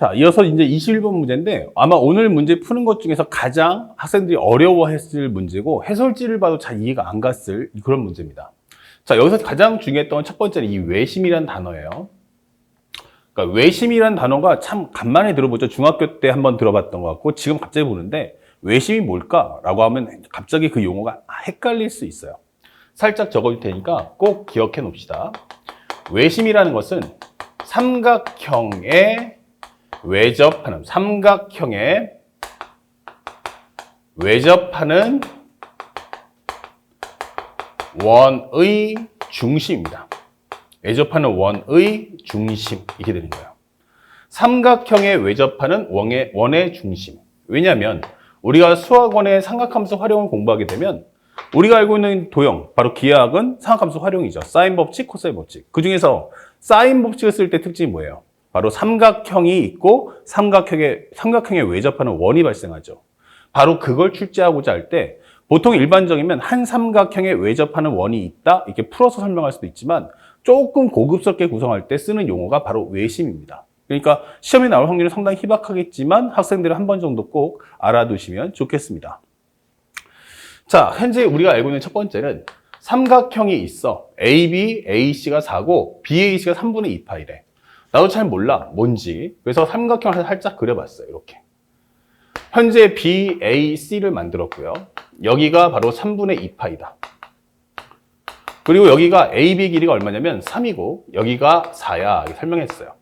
자, 이어서 이제 21번 문제인데 아마 오늘 문제 푸는 것 중에서 가장 학생들이 어려워했을 문제고 해설지를 봐도 잘 이해가 안 갔을 그런 문제입니다. 자, 여기서 가장 중요했던 건첫 번째는 이 외심이란 단어예요. 그러니까 외심이란 단어가 참 간만에 들어보죠. 중학교 때 한번 들어봤던 것 같고 지금 갑자기 보는데 외심이 뭘까라고 하면 갑자기 그 용어가 헷갈릴 수 있어요. 살짝 적어줄 테니까 꼭 기억해 놓읍시다. 외심이라는 것은 삼각형의 외접하는 삼각형의 외접하는 원의 중심입니다. 외접하는 원의 중심 이렇게 되는 거예요. 삼각형에 외접하는 원의, 원의 중심. 왜냐하면 우리가 수학원의 삼각함수 활용을 공부하게 되면 우리가 알고 있는 도형, 바로 기하학은 삼각함수 활용이죠. 사인 법칙, 코사인 법칙. 그 중에서 사인 법칙을 쓸 때 특징이 뭐예요? 바로 삼각형이 있고 삼각형에, 삼각형에 외접하는 원이 발생하죠. 바로 그걸 출제하고자 할 때 보통 일반적이면 한 삼각형에 외접하는 원이 있다 이렇게 풀어서 설명할 수도 있지만 조금 고급스럽게 구성할 때 쓰는 용어가 바로 외심입니다. 그러니까 시험에 나올 확률이 상당히 희박하겠지만 학생들은 한 번 정도 꼭 알아두시면 좋겠습니다. 자, 현재 우리가 알고 있는 첫 번째는 삼각형이 있어. AB, AC가 4고 BAC가 3분의 2파이래. 나도 잘 몰라. 뭔지. 그래서 삼각형을 살짝 그려봤어요. 이렇게. 현재 BAC를 만들었고요. 여기가 바로 3분의 2파이다. 그리고 여기가 AB 길이가 얼마냐면 3이고 여기가 4야. 이렇게 설명했어요.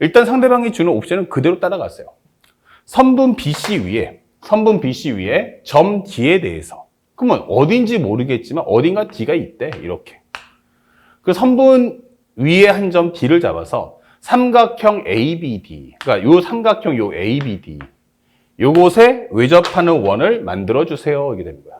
일단 상대방이 주는 옵션은 그대로 따라갔어요. 선분 BC 위에, 선분 BC 위에 점 D에 대해서. 그러면 어딘지 모르겠지만 어딘가 D가 있대. 이렇게. 그 선분 위에 한 점 D를 잡아서 삼각형 ABD. 그러니까 요 삼각형 요 ABD. 요곳에 외접하는 원을 만들어 주세요. 이게 되는 거야.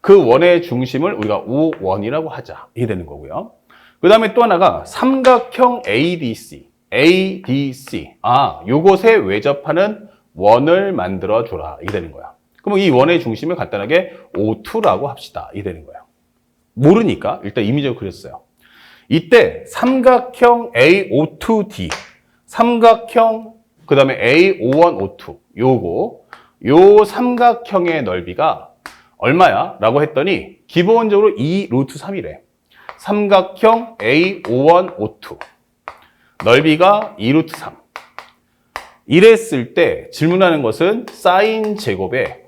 그 원의 중심을 우리가 우원이라고 하자. 이게 되는 거고요. 그 다음에 또 하나가 삼각형 ADC. ADC. 아, 요곳에 외접하는 원을 만들어 줘라. 이게 되는 거야. 그럼 이 원의 중심을 간단하게 O2라고 합시다. 이게 되는 거야. 모르니까 일단 이미지를 그렸어요. 이때 삼각형 A52D, 삼각형 그 다음에 A5152 요거 요 삼각형의 넓이가 얼마야? 라고 했더니 기본적으로 2 루트 3이래. 삼각형 A5152 넓이가 2 루트 3 이랬을 때 질문하는 것은 사인 제곱에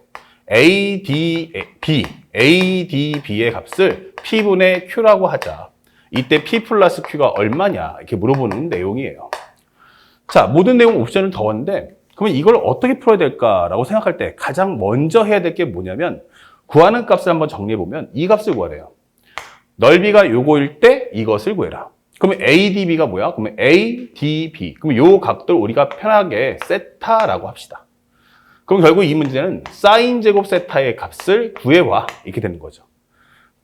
ADB, ADB의 값을 P분의 Q라고 하자. 이때 P 플러스 Q가 얼마냐 이렇게 물어보는 내용이에요. 자, 모든 내용 옵션을 더웠는데 그러면 이걸 어떻게 풀어야 될까라고 생각할 때 가장 먼저 해야 될 게 뭐냐면 구하는 값을 한번 정리해 보면 이 값을 구하래요. 넓이가 요거일 때 이것을 구해라. 그러면 ADB가 뭐야? 그러면 ADB. 그럼 요 각들 우리가 편하게 세타라고 합시다. 그럼 결국 이 문제는 사인 제곱 세타의 값을 구해와 이렇게 되는 거죠.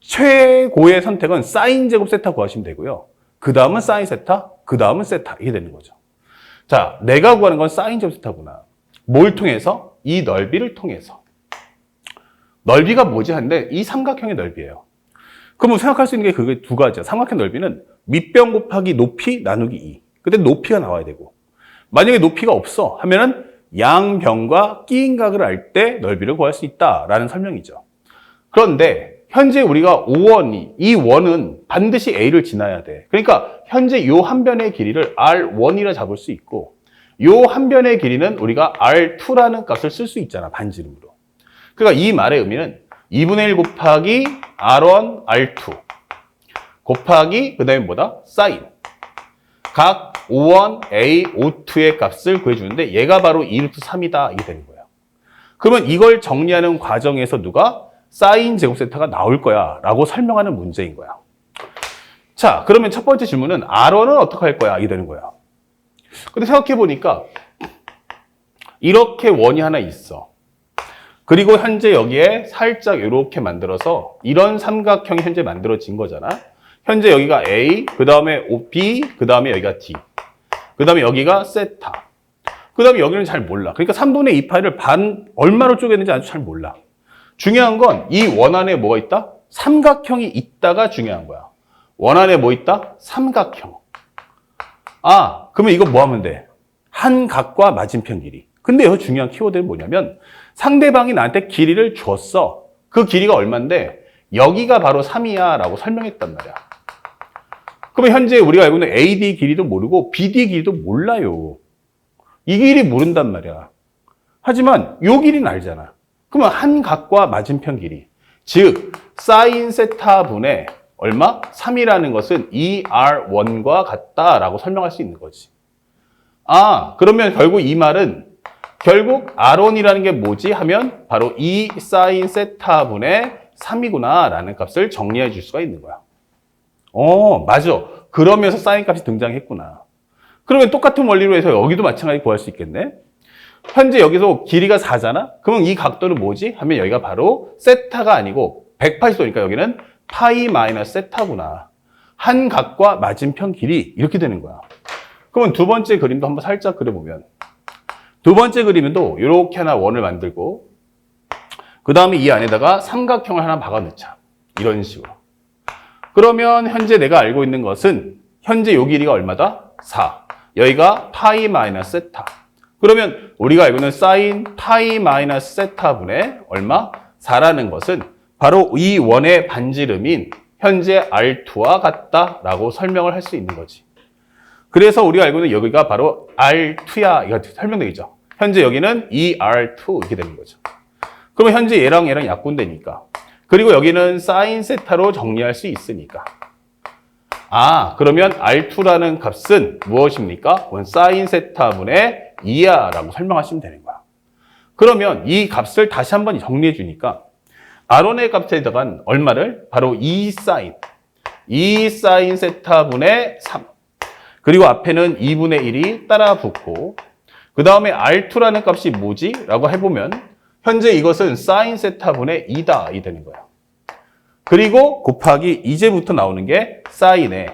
최고의 선택은 사인 제곱 세타 구하시면 되고요. 그 다음은 사인 세타, 그 다음은 세타 이게 되는 거죠. 자, 내가 구하는 건 사인 제곱 세타구나. 뭘 통해서? 이 넓이를 통해서. 넓이가 뭐지? 하는데 이 삼각형의 넓이에요. 그러면 생각할 수 있는 게 그게 두 가지야. 삼각형 넓이는 밑변 곱하기 높이 나누기 2. 그때 높이가 나와야 되고. 만약에 높이가 없어 하면은 양변과 끼인 각을 알 때 넓이를 구할 수 있다라는 설명이죠. 그런데 현재 우리가 5원이 이 원은 반드시 A를 지나야 돼. 그러니까 현재 요 한 변의 길이를 R1이라 잡을 수 있고 요 한 변의 길이는 우리가 R2라는 값을 쓸 수 있잖아. 반지름으로. 그러니까 이 말의 의미는 2분의 1 곱하기 R1, R2 곱하기 그 다음에 뭐다? 사인 각 O1, A, O2의 값을 구해주는데 얘가 바로 2루트 3이다 이게 되는 거예요. 그러면 이걸 정리하는 과정에서 누가 사인 제곱 세타가 나올 거야 라고 설명하는 문제인 거야. 자 그러면 첫 번째 질문은 R1은 어떻게 할 거야? 이게 되는 거야. 근데 생각해 보니까 이렇게 원이 하나 있어. 그리고 현재 여기에 살짝 이렇게 만들어서 이런 삼각형이 현재 만들어진 거잖아. 현재 여기가 A, 그 다음에 B, 그 다음에 여기가 D. 그 다음에 여기가 세타. 그 다음에 여기는 잘 몰라. 그러니까 3분의 2 파이를 반, 얼마로 쪼개는지 아주 잘 몰라. 중요한 건 이 원 안에 뭐가 있다? 삼각형이 있다가 중요한 거야. 원 안에 뭐 있다? 삼각형. 아, 그러면 이거 뭐 하면 돼? 한 각과 맞은편 길이. 근데 여기 중요한 키워드는 뭐냐면 상대방이 나한테 길이를 줬어. 그 길이가 얼만데 여기가 바로 3이야 라고 설명했단 말이야. 그러면 현재 우리가 알고 있는 AD 길이도 모르고 BD 길이도 몰라요. 이 길이 모른단 말이야. 하지만 요 길이는 알잖아. 그러면 한 각과 맞은편 길이. 즉, 사인 세타분의 얼마? 3이라는 것은 ER1과 같다라고 설명할 수 있는 거지. 아, 그러면 결국 이 말은 결국 R1이라는 게 뭐지? 하면 바로 이 사인 세타분의 3이구나 라는 값을 정리해 줄 수가 있는 거야. 어, 맞아. 그러면서 사인 값이 등장했구나. 그러면 똑같은 원리로 해서 여기도 마찬가지 구할 수 있겠네? 현재 여기서 길이가 4잖아? 그러면 이 각도는 뭐지? 하면 여기가 바로 세타가 아니고 180도니까 여기는 파이 마이너스 세타구나. 한 각과 맞은편 길이 이렇게 되는 거야. 그러면 두 번째 그림도 한번 살짝 그려보면 두 번째 그림도 이렇게 하나 원을 만들고 그 다음에 이 안에다가 삼각형을 하나 박아 넣자. 이런 식으로. 그러면 현재 내가 알고 있는 것은 현재 요 길이가 얼마다? 4. 여기가 파이 마이너스 세타. 그러면 우리가 알고 있는 사인 파이 마이너스 세타분의 얼마? 4라는 것은 바로 이 원의 반지름인 현재 R2와 같다라고 설명을 할 수 있는 거지. 그래서 우리가 알고 있는 여기가 바로 R2야. 이거 설명되겠죠. 현재 여기는 ER2 이렇게 되는 거죠. 그러면 현재 얘랑 얘랑 약분되니까. 그리고 여기는 사인 세타로 정리할 수 있으니까. 아, 그러면 R2라는 값은 무엇입니까? 원 사인 세타분의 2야라고 설명하시면 되는 거야. 그러면 이 값을 다시 한번 정리해 주니까 R1의 값에다간 얼마를? 바로 2 사인. 2 사인 세타분의 3. 그리고 앞에는 2분의 1이 따라 붙고 그 다음에 R2라는 값이 뭐지? 라고 해보면 현재 이것은 사인 세타분의 2다 이 되는 거야. 그리고 곱하기 이제부터 나오는 게 사인의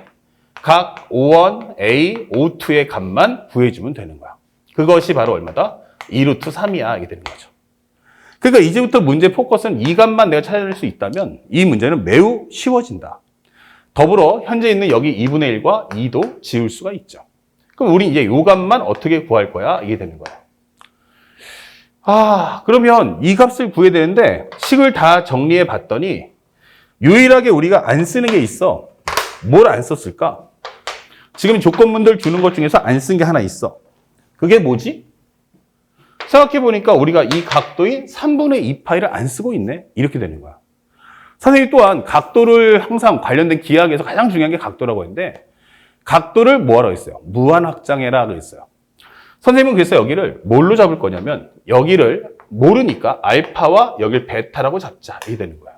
각 O1, A, O2의 값만 구해주면 되는 거야. 그것이 바로 얼마다? 2루트 3이야 이게 되는 거죠. 그러니까 이제부터 문제 포커스는 이 값만 내가 찾아낼 수 있다면 이 문제는 매우 쉬워진다. 더불어 현재 있는 여기 2분의 1과 2도 지울 수가 있죠. 그럼 우리 이제 요 값만 어떻게 구할 거야? 이게 되는 거야. 아, 그러면 이 값을 구해야 되는데 식을 다 정리해 봤더니 유일하게 우리가 안 쓰는 게 있어. 뭘 안 썼을까? 지금 조건문들 주는 것 중에서 안 쓴 게 하나 있어. 그게 뭐지? 생각해 보니까 우리가 이 각도인 3분의 2 파이를 안 쓰고 있네. 이렇게 되는 거야. 선생님 또한 각도를 항상 관련된 기하학에서 가장 중요한 게 각도라고 했는데 각도를 뭐하라고 했어요? 무한확장해라고 했어요. 선생님은 그래서 여기를 뭘로 잡을 거냐면 여기를 모르니까 알파와 여기를 베타라고 잡자. 이게 되는 거야.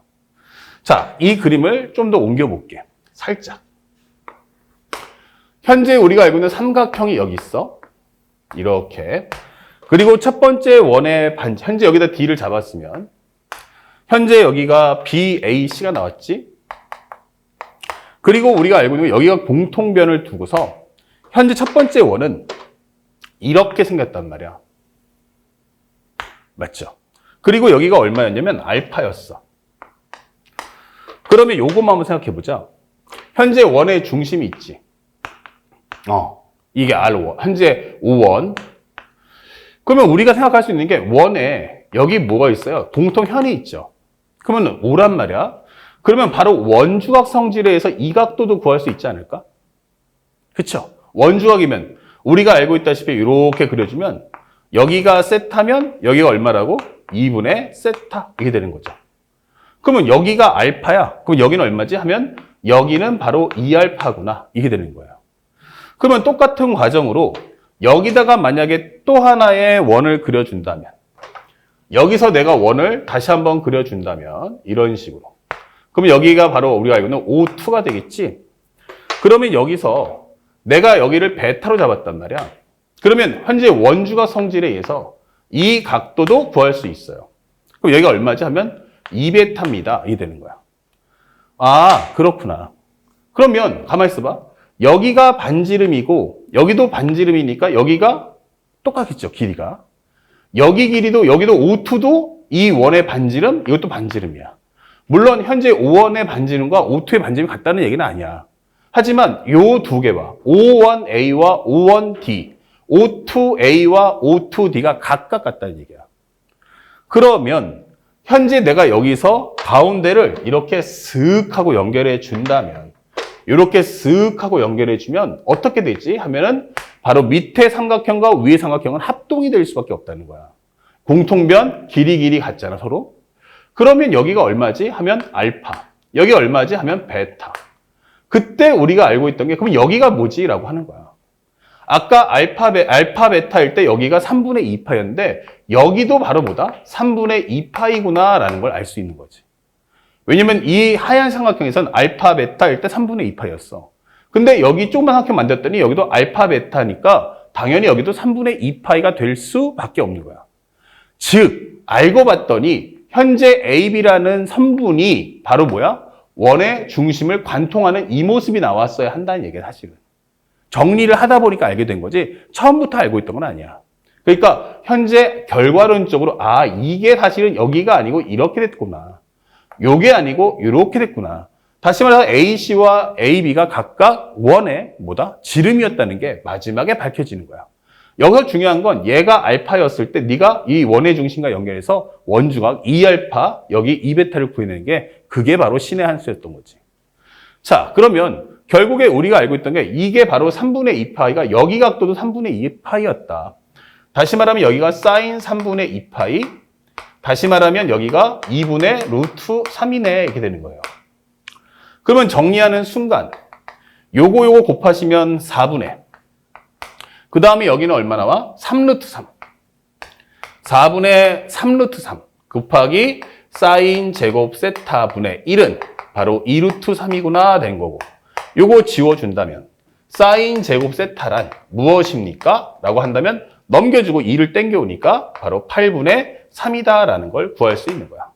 자, 이 그림을 좀 더 옮겨볼게. 살짝. 현재 우리가 알고 있는 삼각형이 여기 있어. 이렇게. 그리고 첫 번째 원의 반, 현재 여기다 D를 잡았으면 현재 여기가 BAC가 나왔지? 그리고 우리가 알고 있는 건 여기가 공통변을 두고서 현재 첫 번째 원은 이렇게 생겼단 말이야. 맞죠? 그리고 여기가 얼마였냐면 알파였어. 그러면 요것만 한번 생각해 보자. 현재 원의 중심이 있지. 어, 이게 R1. 현재 5원. 그러면 우리가 생각할 수 있는 게 원에 여기 뭐가 있어요? 동통현이 있죠. 그러면 5란 말이야. 그러면 바로 원주각 성질에 의해서 이 각도도 구할 수 있지 않을까? 그쵸? 원주각이면 우리가 알고 있다시피 이렇게 그려주면 여기가 세타면 여기가 얼마라고? 2분의 세타 이게 되는 거죠. 그러면 여기가 알파야. 그럼 여기는 얼마지? 하면 여기는 바로 2알파구나. 이게 되는 거예요. 그러면 똑같은 과정으로 여기다가 만약에 또 하나의 원을 그려준다면 여기서 내가 원을 다시 한번 그려준다면 이런 식으로. 그러면 여기가 바로 우리가 알고 있는 O2가 되겠지? 그러면 여기서 내가 여기를 베타로 잡았단 말이야. 그러면 현재 원주가 성질에 의해서 이 각도도 구할 수 있어요. 그럼 여기가 얼마지? 하면 2베타입니다. 이 되는 거야. 아 그렇구나. 그러면 가만히 있어봐 여기가 반지름이고 여기도 반지름이니까 여기가 똑같겠죠 길이가. 여기 길이도 여기도 O2도 이 원의 반지름 이것도 반지름이야. 물론 현재 O1의 반지름과 O2의 반지름이 같다는 얘기는 아니야. 하지만 요 두 개와 O1A와 O1D, O2A와 O2D가 각각 같다는 얘기야. 그러면 현재 내가 여기서 가운데를 이렇게 슥 하고 연결해 준다면 이렇게 슥 하고 연결해 주면 어떻게 되지? 하면은 바로 밑에 삼각형과 위의 삼각형은 합동이 될 수밖에 없다는 거야. 공통변 길이 길이 같잖아 서로. 그러면 여기가 얼마지? 하면 알파. 여기 얼마지? 하면 베타. 그때 우리가 알고 있던 게 그럼 여기가 뭐지? 라고 하는 거야. 아까 알파, 베, 알파 베타일 때 여기가 3분의 2파였는데 여기도 바로 뭐다? 3분의 2파이구나 라는 걸 알 수 있는 거지. 왜냐면 이 하얀 삼각형에선 알파 베타일 때 3분의 2파였어. 근데 여기 조그만 삼각형 만들었더니 여기도 알파 베타니까 당연히 여기도 3분의 2파이가 될 수밖에 없는 거야. 즉 알고 봤더니 현재 AB라는 선분이 바로 뭐야? 원의 중심을 관통하는 이 모습이 나왔어야 한다는 얘기야 사실은. 정리를 하다 보니까 알게 된 거지 처음부터 알고 있던 건 아니야. 그러니까 현재 결과론적으로 아 이게 사실은 여기가 아니고 이렇게 됐구나. 요게 아니고 이렇게 됐구나. 다시 말해서 AC와 AB가 각각 원의 뭐다? 지름이었다는 게 마지막에 밝혀지는 거야. 여기서 중요한 건 얘가 알파였을 때 네가 이 원의 중심과 연결해서 원중학 2알파 여기 2베타를 구해내는 게 그게 바로 신의 한 수였던 거지. 자 그러면 결국에 우리가 알고 있던 게 이게 바로 3분의 2파이가 여기 각도도 3분의 2파이였다. 다시 말하면 여기가 사인 3분의 2파이 다시 말하면 여기가 2분의 루트 3이네 이렇게 되는 거예요. 그러면 정리하는 순간 요거 요거 곱하시면 4분의 그 다음에 여기는 얼마 나와? 3루트 3 4분의 3루트 3 곱하기 사인 제곱 세타 분의 1은 바로 2루트 3이구나 된 거고 요거 지워준다면 사인 제곱 세타란 무엇입니까? 라고 한다면 넘겨주고 2를 땡겨오니까 바로 8분의 3이다 라는 걸 구할 수 있는 거야.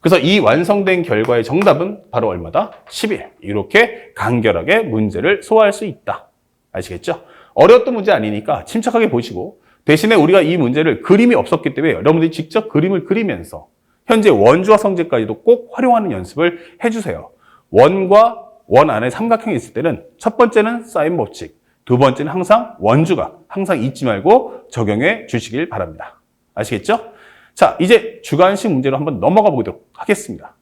그래서 이 완성된 결과의 정답은 바로 얼마다? 11. 이렇게 간결하게 문제를 소화할 수 있다. 아시겠죠? 어려웠던 문제 아니니까 침착하게 보시고 대신에 우리가 이 문제를 그림이 없었기 때문에 여러분들이 직접 그림을 그리면서 현재 원주와 성제까지도 꼭 활용하는 연습을 해주세요. 원과 원 안에 삼각형이 있을 때는 첫 번째는 사인 법칙, 두 번째는 항상 원주가 항상 잊지 말고 적용해 주시길 바랍니다. 아시겠죠? 자, 이제 주관식 문제로 한번 넘어가 보도록 하겠습니다.